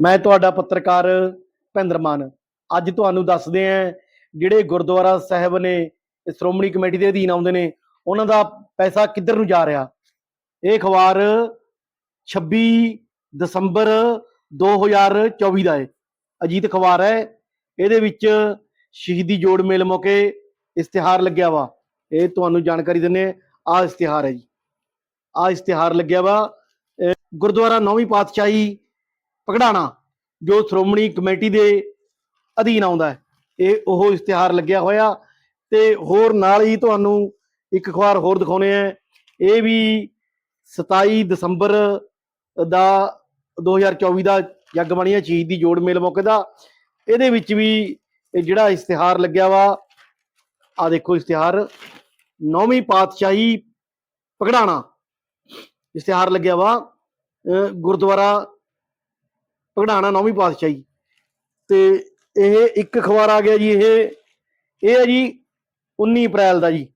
ਮੈਂ ਤੁਹਾਡਾ ਪੱਤਰਕਾਰ ਭਿੰਦਰ ਮਾਨ। ਅੱਜ ਤੁਹਾਨੂੰ ਦੱਸਦੇ ਆਂ ਜਿਹੜੇ ਗੁਰਦੁਆਰਾ ਸਾਹਿਬ ਨੇ ਸ਼੍ਰੋਮਣੀ ਕਮੇਟੀ ਦੇ ਅਧੀਨ ਆਉਂਦੇ ਨੇ, ਉਹਨਾਂ ਦਾ ਪੈਸਾ ਕਿੱਧਰ ਨੂੰ ਜਾ ਰਿਹਾ? ਇਹ ਅਖਬਾਰ 26 ਦਸੰਬਰ 2024 ਦਾ ਹੈ। ਅਜੀਤ ਅਖਬਾਰ ਹੈ। ਇਹਦੇ ਵਿੱਚ ਸ਼ਹੀਦੀ ਜੋੜ ਮੇਲ ਮੌਕੇ ਇਸ਼ਤਿਹਾਰ ਲੱਗਿਆ ਵਾ। ਇਹ ਤੁਹਾਨੂੰ ਜਾਣਕਾਰੀ ਦਿੰਨੇ ਆ ਇਸ਼ਤਿਹਾਰ ਹੈ ਜੀ। ਆ ਇਸ਼ਤਿਹਾਰ ਲੱਗਿਆ ਵਾ। ਗੁਰਦੁਆਰਾ ਨੌਵੀਂ ਪਾਤਸ਼ਾਹੀ ਪਗੜਾਣਾ ਜੋ ਸ਼੍ਰੋਮਣੀ ਕਮੇਟੀ ਦੇ ਅਧੀਨ ਆਉਂਦਾ ਹੈ। ਇਹ ਉਹ ਇਸ਼ਤਿਹਾਰ ਲੱਗਿਆ ਹੋਇਆ ਤੇ ਹੋਰ ਨਾਲ ਹੀ ਤੁਹਾਨੂੰ ਇੱਕ ਅਖਬਾਰ ਹੋਰ ਦਿਖਾਉਣੇ ਆ। ਇਹ ਵੀ 27 ਦਸੰਬਰ ਦਾ 2024 ਦਾ ਜਗਬਾਣੀਆ ਚੀਜ਼ ਦੀ ਜੋੜ ਮੇਲ ਮੌਕੇ ਦਾ। ਇਹਦੇ ਵਿੱਚ ਵੀ ਇਹ ਜਿਹੜਾ ਇਸ਼ਤਿਹਾਰ ਲੱਗਿਆ ਵਾ ਆ ਦੇਖੋ ਇਸ਼ਤਿਹਾਰ, ਨੌਵੀਂ ਪਾਤਸ਼ਾਹੀ ਪਗੜਾਣਾ ਇਸ਼ਤਿਹਾਰ ਲੱਗਿਆ ਵਾ ਗੁਰਦੁਆਰਾ ਭਗੜਾਣਾ ਨੌਵੀਂ ਪਾਤਸ਼ਾਹੀ। ਤੇ ਇਹ ਇੱਕ ਅਖਬਾਰ ਆ ਗਿਆ ਜੀ, ਇਹ ਇਹ ਹੈ ਜੀ 19 ਅਪ੍ਰੈਲ ਦਾ ਜੀ।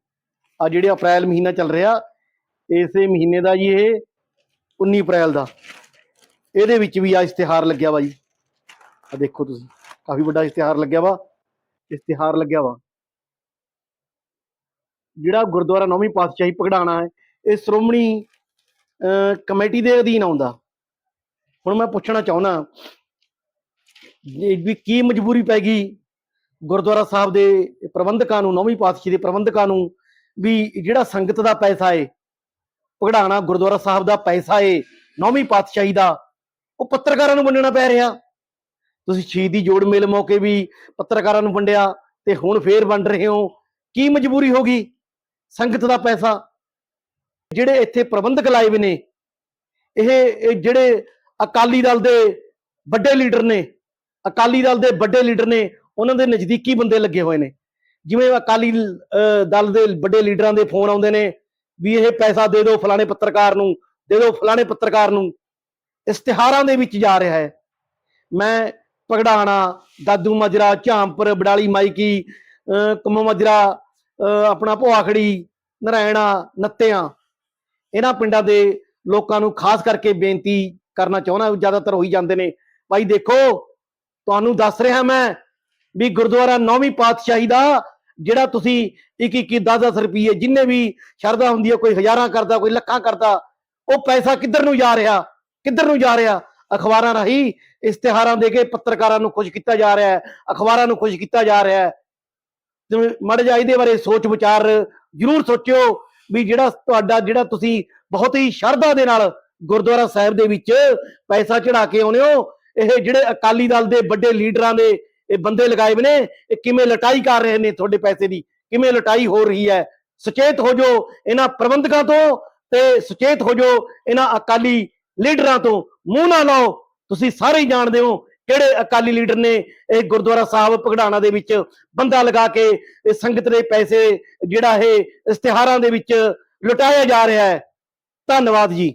ਆ ਜਿਹੜੇ ਅਪ੍ਰੈਲ ਮਹੀਨਾ ਚੱਲ ਰਿਹਾ, ਇਸੇ ਮਹੀਨੇ ਦਾ ਜੀ ਇਹ 19 ਅਪ੍ਰੈਲ ਦਾ। ਇਹਦੇ ਵਿੱਚ ਵੀ ਆ ਇਸ਼ਤਿਹਾਰ ਲੱਗਿਆ ਵਾ ਜੀ। ਆ ਦੇਖੋ ਤੁਸੀਂ, ਕਾਫੀ ਵੱਡਾ ਇਸ਼ਤਿਹਾਰ ਲੱਗਿਆ ਵਾ। ਇਸ਼ਤਿਹਾਰ ਲੱਗਿਆ ਵਾ। ਜਿਹੜਾ ਗੁਰਦੁਆਰਾ ਨੌਵੀਂ ਪਾਤਸ਼ਾਹੀ ਪਗੜਾਣਾ ਹੈ, ਇਹ ਸ਼੍ਰੋਮਣੀ ਕਮੇਟੀ ਦੇ ਅਧੀਨ ਆਉਂਦਾ। ਹੁਣ ਮੈਂ ਪੁੱਛਣਾ ਚਾਹੁੰਦਾ ਵੀ ਕੀ ਮਜਬੂਰੀ ਪੈ ਗਈ ਗੁਰਦੁਆਰਾ ਸਾਹਿਬ ਦੇ ਪ੍ਰਬੰਧਕਾਂ ਨੂੰ, ਨੌਵੀਂ ਪਾਤਸ਼ਾਹੀ ਦੇ ਪ੍ਰਬੰਧਕਾਂ ਨੂੰ ਵੀ ਜਿਹੜਾ ਸੰਗਤ ਦਾ ਪੈਸਾ ਏ ਪਗੜਾਣਾ ਗੁਰਦੁਆਰਾ ਸਾਹਿਬ ਦਾ ਪੈਸਾ ਏ, ਨੌਵੀਂ ਪਾਤਸ਼ਾਹੀ ਦਾ, ਉਹ ਪੱਤਰਕਾਰਾਂ ਨੂੰ ਵੰਡਣਾ ਪੈ ਰਿਹਾ। ਤੁਸੀਂ ਸ਼ਹੀਦੀ ਜੋੜ ਮੇਲ ਮੌਕੇ ਵੀ ਪੱਤਰਕਾਰਾਂ ਨੂੰ ਵੰਡਿਆ ਤੇ ਹੁਣ ਫੇਰ ਵੰਡ ਰਹੇ ਹੋ। ਕੀ ਮਜਬੂਰੀ ਹੋ ਗਈ ਸੰਗਤ ਦਾ ਪੈਸਾ? ਜਿਹੜੇ ਇੱਥੇ ਪ੍ਰਬੰਧਕ ਲਾਏ ਹੋਏ ਨੇ ਇਹ ਜਿਹੜੇ ਅਕਾਲੀ ਦਲ ਦੇ ਵੱਡੇ ਲੀਡਰ ਨੇ ਅਕਾਲੀ ਦਲ ਦੇ ਵੱਡੇ ਲੀਡਰ ਨੇ ਉਹਨਾਂ ਦੇ ਨਜ਼ਦੀਕੀ ਬੰਦੇ ਲੱਗੇ ਹੋਏ ਨੇ। ਜਿਵੇਂ ਅਕਾਲੀ ਦਲ ਦੇ ਵੱਡੇ ਲੀਡਰਾਂ ਦੇ ਫੋਨ ਆਉਂਦੇ ਨੇ ਵੀ ਇਹ ਪੈਸਾ ਦੇ ਦਿਓ ਫਲਾਣੇ ਪੱਤਰਕਾਰ ਨੂੰ ਦੇ ਦਿਓ ਫਲਾਣੇ ਪੱਤਰਕਾਰ ਨੂੰ। ਇਸ਼ਤਿਹਾਰਾਂ ਦੇ ਵਿੱਚ ਜਾ ਰਿਹਾ ਹੈ। ਮੈਂ ਪਗੜਾਣਾ ਦਾਦੂ ਮਜਰਾ ਝਾਂਪਰ ਬਡਾਲੀ ਮਾਈਕੀ ਅਹ, ਕਮੋ ਮਜਰਾ ਅਹ, ਆਪਣਾ ਭੁਆਖੜੀ ਨਰਾਇਣਾ ਨੱਤਿਆਂ ਇਹਨਾਂ ਪਿੰਡਾਂ ਦੇ ਲੋਕਾਂ ਨੂੰ ਖਾਸ ਕਰਕੇ ਬੇਨਤੀ ਕਰਨਾ ਚਾਹੁੰਦਾ ਜ਼ਿਆਦਾਤਰ ਹੋਈ ਜਾਂਦੇ ਨੇ। ਭਾਈ ਦੇਖੋ, ਤੁਹਾਨੂੰ ਦੱਸ ਰਿਹਾ ਮੈਂ ਵੀ ਗੁਰਦੁਆਰਾ ਨੌਵੀਂ ਪਾਤਸ਼ਾਹੀ ਦਾ, ਜਿਹੜਾ ਤੁਸੀਂ ਇੱਕ ਇੱਕ 10-10 ਰੁਪਏ ਜਿੰਨੇ ਵੀ ਸ਼ਰਧਾ ਹੁੰਦੀ ਹੈ ਕੋਈ ਹਜ਼ਾਰਾਂ ਕਰਦਾ, ਕੋਈ ਲੱਖਾਂ ਕਰਦਾ, ਉਹ ਪੈਸਾ ਕਿੱਧਰ ਨੂੰ ਜਾ ਰਿਹਾ? ਕਿੱਧਰ ਨੂੰ ਜਾ ਰਿਹਾ? ਅਖਬਾਰਾਂ ਰਾਹੀਂ ਇਸ਼ਤਿਹਾਰਾਂ ਦੇ ਕੇ ਪੱਤਰਕਾਰਾਂ ਨੂੰ ਖੁਸ਼ ਕੀਤਾ ਜਾ ਰਿਹਾ ਹੈ, ਅਖਬਾਰਾਂ ਨੂੰ ਖੁਸ਼ ਕੀਤਾ ਜਾ ਰਿਹਾ ਹੈ। ਤੇ ਮੜ ਜਾ ਇਹਦੇ ਬਾਰੇ ਸੋਚ ਵਿਚਾਰ ਜ਼ਰੂਰ ਸੋਚਿਓ ਵੀ ਜਿਹੜਾ ਤੁਹਾਡਾ, ਜਿਹੜਾ ਤੁਸੀਂ ਬਹੁਤ ਹੀ ਸ਼ਰਧਾ ਦੇ ਨਾਲ ਗੁਰਦੁਆਰਾ ਸਾਹਿਬ ਦੇ ਵਿੱਚ ਪੈਸਾ ਚੜਾ ਕੇ ਆਉਨੇ ਹੋ। ਇਹ ਜਿਹੜੇ ਅਕਾਲੀ ਦਲ ਦੇ ਵੱਡੇ ਲੀਡਰਾਂ ਦੇ ਇਹ ਬੰਦੇ ਲਗਾਏ ਹੋਏ ਨੇ, ਇਹ ਕਿਵੇਂ ਲਟਾਈ ਕਰ ਰਹੇ ਨੇ ਤੁਹਾਡੇ ਪੈਸੇ ਦੀ? ਕਿਵੇਂ ਲਟਾਈ ਹੋ ਰਹੀ ਹੈ? ਸੁਚੇਤ ਹੋ ਜੋ ਇਹਨਾਂ ਪ੍ਰਬੰਧਕਾਂ ਤੋਂ ਤੇ ਸੁਚੇਤ ਹੋ ਜੋ ਇਹਨਾਂ ਅਕਾਲੀ ਲੀਡਰਾਂ ਤੋਂ। ਮੂੰਹ ਨਾ ਲਾਓ, ਤੁਸੀਂ ਸਾਰੇ ਹੀ ਜਾਣਦੇ ਹੋ ਕਿਹੜੇ ਅਕਾਲੀ ਲੀਡਰ ਨੇ ਇਹ ਗੁਰਦੁਆਰਾ ਸਾਹਿਬ ਪਗੜਾਣਾ ਦੇ ਵਿੱਚ ਬੰਦਾ ਲਗਾ ਕੇ ਇਹ ਸੰਗਤ ਦੇ ਪੈਸੇ ਜਿਹੜਾ ਇਹ ਇਸ਼ਤਿਹਾਰਾਂ ਦੇ ਵਿੱਚ ਲੁਟਾਇਆ ਜਾ ਰਿਹਾ ਹੈ। ਧੰਨਵਾਦ ਜੀ।